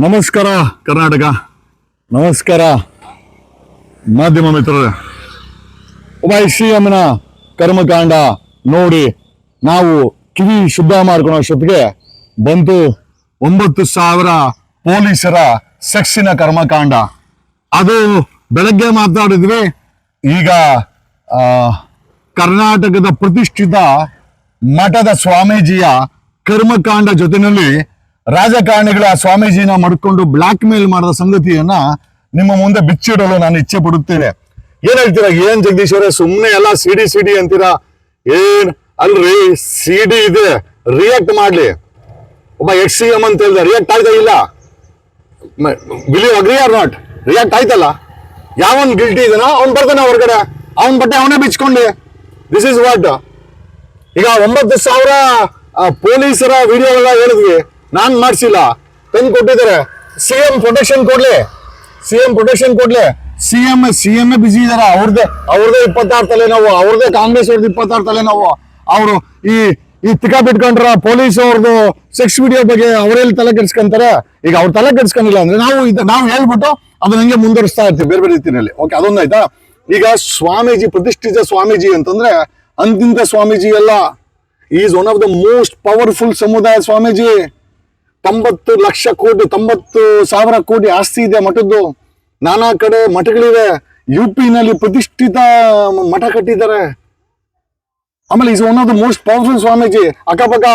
ನಮಸ್ಕಾರ, ಕರ್ನಾಟಕ. ನಮಸ್ಕಾರ, ಮಾಧ್ಯಮ ಮಿತ್ರರೇ. ಒಬ್ಬ ಶ್ರೀಯಮ್ಮನ ಕರ್ಮಕಾಂಡ ನೋಡಿ ನಾವು ಕಿವಿ ಶುದ್ಧ ಮಾಡ್ಕೊಳೋ ಅಷ್ಟೊತ್ತಿಗೆ ಬಂತು ಒಂಬತ್ತು ಸಾವಿರ ಪೊಲೀಸರ ಸೆಕ್ಸಿನ ಕರ್ಮಕಾಂಡ. ಅದು ಬೆಳಗ್ಗೆ ಮಾತಾಡಿದ್ವಿ ಈಗ ಕರ್ನಾಟಕದ ಪ್ರತಿಷ್ಠಿತ ಮಠದ ಸ್ವಾಮೀಜಿಯ ಕರ್ಮಕಾಂಡ ಜೊತೆನಲ್ಲಿ ರಾಜಕಾರಣಿಗಳ ಸ್ವಾಮೀಜಿನ ಮಡ್ಕೊಂಡು ಬ್ಲಾಕ್ ಮೇಲ್ ಮಾಡಿದ ಸಂಗತಿಯನ್ನ ನಿಮ್ಮ ಮುಂದೆ ಬಿಚ್ಚಿಡಲು ನಾನು ಇಚ್ಛೆ ಪಡುತ್ತೇನೆ. ಏನ್ ಹೇಳ್ತೀರಾ? ಏನ್ ಜಗದೀಶ್ ಅವರೇ ಸುಮ್ಮನೆ ಎಲ್ಲ ಸಿಡಿ ಸಿಡಿ ಅಂತೀರಾ? ಏನ್? ಅಲ್ರಿ, ಸಿಡಿ ಇದೆ. ರಿಯಾಕ್ಟ್ ಮಾಡ್ಲಿ. ಒಬ್ಬ ಎಚ್ ಸಿ ಎಂ ಅಂತ ಹೇಳಿದ ರಿಯಾಕ್ಟ್ ಆಯ್ತಾ ಇಲ್ಲ? Believe agree or not react ಆಯ್ತಲ್ಲ? ಯಾವನ್ ಗಿಲ್ಟಿ ಇದನೋ ಅವ್ನ್ ಬರ್ತಾನೆ ಹೊರಗಡೆ. ಅವನ್ ಬಟ್ಟೆ ಅವನೇ ಬಿಚ್ಕೊಂಡಿ ದಿಸ್ ಇಸ್ ವಾಟ್ ಈಗ ಒಂಬತ್ತು ಸಾವಿರ ಪೊಲೀಸರ ವಿಡಿಯೋ ಎಲ್ಲ ಹೇಳಿದ್ವಿ. ನಾನ್ ಮಾಡ್ಸಿಲ್ಲ. ತಂದು ಕೊಟ್ಟಿದ್ದಾರೆ. ಸಿ ಎಂ ಪ್ರೊಟೆಕ್ಷನ್ ಕೊಡ್ಲಿ. ಸಿ ಎಂ ಪ್ರೊಟೆಕ್ಷನ್ ಕೊಡ್ಲಿ. C M C M busy ಇದಾರೆ. ಅವ್ರದ್ದೇ ಅವ್ರದೇ ಇಪ್ಪತ್ತಾರು ತಲೆ ನಾವು. ಅವ್ರದೇ ಕಾಂಗ್ರೆಸ್ ಅವ್ರದ್ದು ಇಪ್ಪತ್ತಾರು ತಲೆ ನಾವು. ಅವರು ಈ ಈ ತಿಕ್ಕ ಬಿಟ್ಕೊಂಡ್ರ ಪೊಲೀಸ್ ಅವ್ರದ್ದು ಸೆಕ್ಸ್ ವಿಡಿಯೋ ಬಗ್ಗೆ ಅವರೆಲ್ಲಿ ತಲೆ ಕೆಡ್ಸ್ಕೊಂತಾರೆ. ಈಗ ಅವ್ರ ತಲೆ ಕೆಡ್ಸ್ಕೊಂಡಿಲ್ಲ ಅಂದ್ರೆ ನಾವು ನಾವು ಹೇಳ್ಬಿಟ್ಟು ಅದನ್ನ ಹಂಗೆ ಮುಂದುವರಿಸ್ತಾ ಇರ್ತೀವಿ ಬೇರೆ ಬೇರೆ ರೀತಿಯಲ್ಲಿ. ಓಕೆ ಅದೊಂದಾಯ್ತಾ ಈಗ ಸ್ವಾಮೀಜಿ, ಪ್ರತಿಷ್ಠಿತ ಸ್ವಾಮೀಜಿ ಅಂತಂದ್ರೆ ಅಂತಿಂತ ಸ್ವಾಮೀಜಿ ಎಲ್ಲ is one of the most powerful ಸಮುದಾಯ ಸ್ವಾಮೀಜಿ. ತೊಂಬತ್ತು ಲಕ್ಷ ಕೋಟಿ, ತೊಂಬತ್ತು ಸಾವಿರ ಕೋಟಿ ಆಸ್ತಿ ಇದೆ ಮಠದ್ದು. ನಾನಾ ಕಡೆ ಮಠಗಳಿವೆ. ಯು ನಲ್ಲಿ ಪ್ರತಿಷ್ಠಿತ ಮಠ ಕಟ್ಟಿದ್ದಾರೆ. ಆಮೇಲೆ is one of the most powerful Swamiji. ಅಕ್ಕಪಕ್ಕ